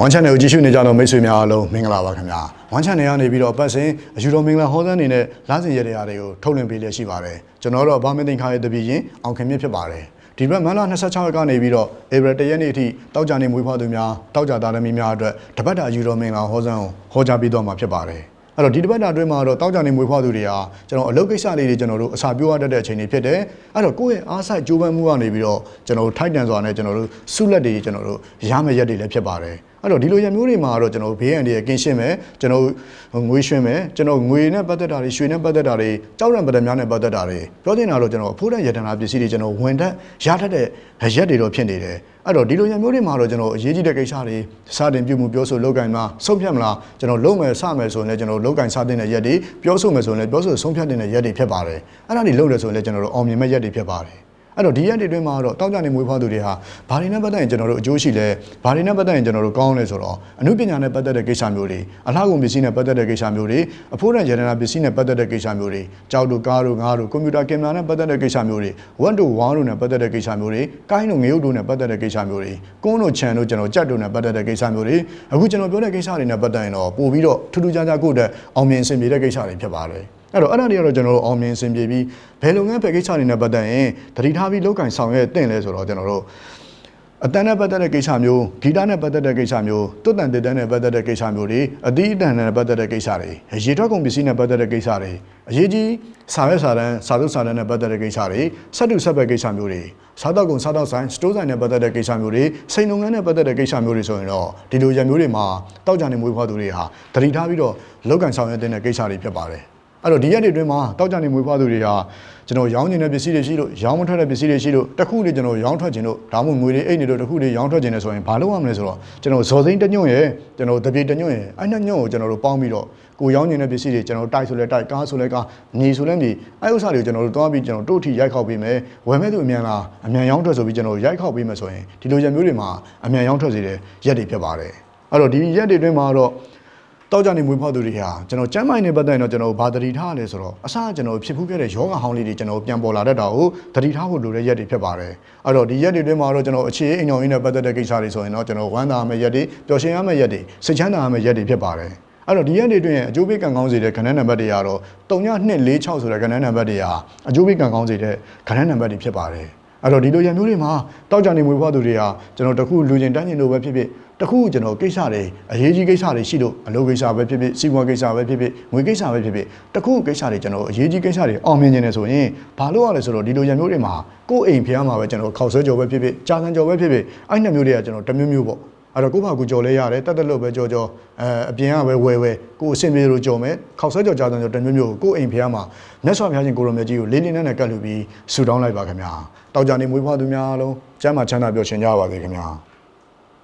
ဝမ်ချန်နယ်ကိုကြည့်ရှုနေကြတော့မိတ်ဆွေများအားလုံးမင်္ဂလာပါခင်ဗျာဝမ်ချန်နယ်ကနေပြီးတော့ပတ်စဉ်အယူတော်မင်္ဂလာဟောစန်းနေနဲ့လာစဉ်ရတဲ့အားတွေကိုထုတ်လွှင့်ပေးလျက်ရှိပါတယ်ကျွန်တော်တို့ဘာမင်းသိန်းခါရဲ့တပည့်ရင်အောင်ခင်မြင့်ဖြစ်ပါတယ်ဒီဘက်မန်လာ26ရက်ကနေပြီးတော့ဧပြီ1ရက်နေ့အထိတောက်ကြနေမွေးဖွားသူများတောက်ကြသားသမီးများအတွက်တပတ်တာအယူတော်မင်္ဂလာဟောစန်းကိုဟောကြားပေးတော့မှာဖြစ်ပါတယ် အဲ့တော့ဒီတစ်ပတ်တာအတွင်းမှာတော့တောက်ကြနေမွေးဖွားသူတွေဟာကျွန်တော်အလုပ်ကိစ္စလေးတွေကျွန်တော်တို့အစာပြောရတတ်တဲ့အချိန်တွေဖြစ်တယ်အဲ့တော့ကိုယ့်ရဲ့အားစိုက်ကြိုးပမ်းမှုကနေပြီးတော့ကျွန်တော်တို့ထိုက်တန်စွာနဲ့ကျွန်တော်တို့ဆုလက်တွေကျွန်တော်တို့ရမယ့်ရက်တွေလည်းဖြစ်ပါတယ်အဲ့တော့ဒီလိုရမျိုးတွေမှာတော့ကျွန်တော်ဘေးရန်တွေကင်းရှင်းမယ်ကျွန်တော်ငွေရွှင်မယ်ကျွန်တော်ငွေနဲ့ပတ်သက်တာတွေရွှေနဲ့ပတ်သက်တာတွေကြောက်ရံပတ်သက်များနဲ့ပတ်သက်တာတွေပြောတင်တာတော့ကျွန်တော်အဖို့တဲ့ရတနာပစ္စည်းတွေကျွန်တော်ဝန်ထက်ရထက်တဲ့ရက်တွေတော့ဖြစ်နေတယ် အဲ့တော့ဒီလိုရမျိုးတွေမှာတော့ကျွန်တော်အရေးကြီးတဲ့ကိစ္စတွေစတင်ပြုမှုပြောဆိုလောက်ကင်မှာဆုံးဖြတ်မလားကျွန်တော်လုံးမယ်စမယ်ဆိုရင်လည်းကျွန်တော်လောက်ကင်စတင်တဲ့ရက်တွေပြောဆိုမယ်ဆိုရင်လည်းပြောဆိုဆုံးဖြတ်တဲ့ရက်တွေဖြစ်ပါတယ်အဲ့ဒါတွေလုံးတယ်ဆိုရင်လည်းကျွန်တော်တို့အောင်မြင်မဲ့ရက်တွေဖြစ်ပါတယ် အဲ့တော့ဒီရက်တွေတွင်းမှာတော့တောက်ကြနေမွေးဖွားသူတွေဟာဘာတွေနဲ့ပတ်သက်ရင်ကျွန်တော်တို့အကျိုးရှိလဲဘာတွေနဲ့ပတ်သက်ရင်ကျွန်တော်တို့ကောင်းလဲဆိုတော့အမှုပညာနဲ့ပတ်သက်တဲ့ကိစ္စမျိုးတွေအလှကုန်ပစ္စည်းနဲ့ပတ်သက်တဲ့ကိစ္စမျိုးတွေအဖို့ရန်ရတနာပစ္စည်းနဲ့ပတ်သက်တဲ့ကိစ္စမျိုးတွေကြောက်တို့ကားတို့ငါးတို့ကွန်ပျူတာကင်မရာနဲ့ပတ်သက်တဲ့ကိစ္စမျိုးတွေဝတ်တို့ဝါးတို့နဲ့ပတ်သက်တဲ့ကိစ္စမျိုးတွေကိုင်းတို့ငရုတ်တို့နဲ့ပတ်သက်တဲ့ကိစ္စမျိုးတွေကုန်းတို့ခြံတို့ကျွန်တော်ကြက်တို့နဲ့ပတ်သက်တဲ့ကိစ္စမျိုးတွေအခုကျွန်တော်ပြောတဲ့ကိစ္စတွေနဲ့ပတ်သက်ရင်တော့ပို့ပြီးတော့ထူးထူးခြားခြားကိုယ့်အတွက်အောင်မြင်အဆင်ပြေတဲ့ကိစ္စတွေဖြစ်ပါတယ် အဲ့တော့အဲ့ဒါတွေကတော့ကျွန်တော်တို့အောင်မြင်အဆင်ပြေပြီးဘယ်လုပ်ငန်းပဲကိစ္စတွေနဲ့ပတ်သက်ရင်တတိထားပြီးလောက်ကင်ဆောင်ရွက်တင်လဲဆိုတော့ကျွန်တော်တို့အတန်းနဲ့ပတ်သက်တဲ့ကိစ္စမျိုးဂီတနဲ့ပတ်သက်တဲ့ကိစ္စမျိုးတွတ်တန်တစ်တန်းနဲ့ပတ်သက်တဲ့ကိစ္စမျိုးတွေအသီးအတန်နဲ့ပတ်သက်တဲ့ကိစ္စတွေရေထွက်ကုန်ပစ္စည်းနဲ့ပတ်သက်တဲ့ကိစ္စတွေအရေးကြီးစာရွက်စာတမ်းစာသုစာတမ်းနဲ့ပတ်သက်တဲ့ကိစ္စတွေစက်တူဆက်ဘက်ကိစ္စမျိုးတွေစားတော့ကုန်စားတော့ဆိုင်စတိုးဆိုင်နဲ့ပတ်သက်တဲ့ကိစ္စမျိုးတွေစိန်လုပ်ငန်းနဲ့ပတ်သက်တဲ့ကိစ္စမျိုးတွေဆိုရင်တော့ဒီလိုရံမျိုးတွေမှာတောက်ကြနေမွေးဖွားသူတွေဟာတတိထားပြီးတော့လောက်ကန်ဆောင်ရွက်တဲ့ကိစ္စတွေဖြစ်ပါတယ် အဲ့တော့ဒီရက်တွေအတွင်းမှာတောက်ကြနေမွေးဖွားသူတွေဟာကျွန်တော်ရောင်းနေတဲ့ပစ္စည်းတွေရှိလို့ရောင်းမထွက်တဲ့ပစ္စည်းတွေရှိလို့တစ်ခုလေးကျွန်တော်ရောင်းထွက်ခြင်းလို့ဒါမှမဟုတ်ငွေတွေအိတ်နေလို့တစ်ခုလေးရောင်းထွက်ခြင်းနဲ့ဆိုရင်ဘာလုပ်ရမလဲဆိုတော့ကျွန်တော်ဇော်စိမ့်တစ်ညွန့်ရယ်ကျွန်တော်တပြေတစ်ညွန့်ရယ်အဲ့နှစ်ညွန့်ကိုကျွန်တော်တို့ပေါင်းပြီးတော့ကိုရောင်းနေတဲ့ပစ္စည်းတွေကျွန်တော်တိုက်ဆိုလဲတိုက်ကားဆိုလဲကားမြေဆိုလဲမြေအဲ့ဥစ္စာတွေကိုကျွန်တော်တို့တွားပြီးကျွန်တော်တို့အထိရိုက်ခောက်ပေးမယ်ဝယ်မဲ့သူအမြန်လားအမြန်ရောင်းထွက်ဆိုပြီးကျွန်တော်ရိုက်ခောက်ပေးမယ်ဆိုရင်ဒီလိုရက်မျိုးတွေမှာအမြန်ရောင်းထွက်စေတဲ့ရက်တွေဖြစ်ပါတယ်အဲ့တော့ဒီရက်တွေအတွင်းမှာတော့ တောက်ကြနေမွေးဖွားသူတွေဟာကျွန်တော်ကျမ်းမိုင်းနဲ့ပတ်သက်ရင်တော့ကျွန်တော်ဘာတတိထားရလဲဆိုတော့အစကျွန်တော်ဖြစ်ဖူးခဲ့တဲ့ယောဂဟောင်းလေးတွေကျွန်တော်ပြန်ပေါ်လာတတ်တာကိုတတိထားဖို့လိုတဲ့ရက်တွေဖြစ်ပါတယ်အဲ့တော့ဒီရက်တွေတွင်းမှာတော့ကျွန်တော်အခြေအိမ်တော်ရင်းနဲ့ပတ်သက်တဲ့ကိစ္စတွေဆိုရင်တော့ကျွန်တော်ဝမ်းသာရမယ့်ရက်တွေပျော်ရွှင်ရမယ့်ရက်တွေစိတ်ချမ်းသာရမယ့်ရက်တွေဖြစ်ပါတယ်အဲ့တော့ဒီရက်တွေတွင်အကျိုးပေးကံကောင်းစေတဲ့ခဏနံပါတ်တွေကတော့3246ဆိုတဲ့ခဏနံပါတ်တွေဟာအကျိုးပေးကံကောင်းစေတဲ့ခဏနံပါတ်တွေဖြစ်ပါတယ် အဲ့တော့ဒီလိုရံမျိုးတွေမှာတောက်ကြနေမွေးဖွားသူတွေဟာကျွန်တော်တခုလူချင်းတန်းချင်းလိုပဲဖြစ်ဖြစ်တခုကျွန်တော်ကိစ္စတွေအရေးကြီးကိစ္စတွေရှိလို့အလုပ်ကိစ္စပဲဖြစ်ဖြစ်စီးပွားကိစ္စပဲဖြစ်ဖြစ်ငွေကိစ္စပဲဖြစ်ဖြစ်တခုကိစ္စတွေကျွန်တော်အရေးကြီးကိစ္စတွေအောင်မြင်နေတယ်ဆိုရင်ဘာလို့ရလဲဆိုတော့ဒီလိုရံမျိုးတွေမှာကိုယ့်အိမ်ဖျားမှာပဲကျွန်တော်ခောက်ဆွဲကြော်ပဲဖြစ်ဖြစ်ကြာစံကြော်ပဲဖြစ်ဖြစ်အဲ့နှစ်မျိုးတွေကကျွန်တော်တစ်မျိုးမျိုးပေါ့ အဲ့တော့ကိုယ့်ဘာကူကြော်လဲရတယ်တက်တက်လို့ပဲကြော်ကြော်အဲအပြင်ကပဲဝဲဝဲကိုယ်အဆင်ပြေလို့ကြော်မယ်ခောက်ဆွဲကြော်ကြာစံကြော်တစ်မျိုးမျိုးကိုကိုယ့်အိမ်ဖျားမှာမြတ်စွာဘုရားရှင်ကိုရောမြတ်ကြီးကိုလေးလေးနက်နက်ကတ်လူပြီးဆူတောင်းလိုက်ပါခင်ဗျာတောက်ကြနေမွေးဖွားသူများအားလုံးကျမ်းမာချမ်းသာပျော်ရွှင်ကြပါစေခင်ဗျာ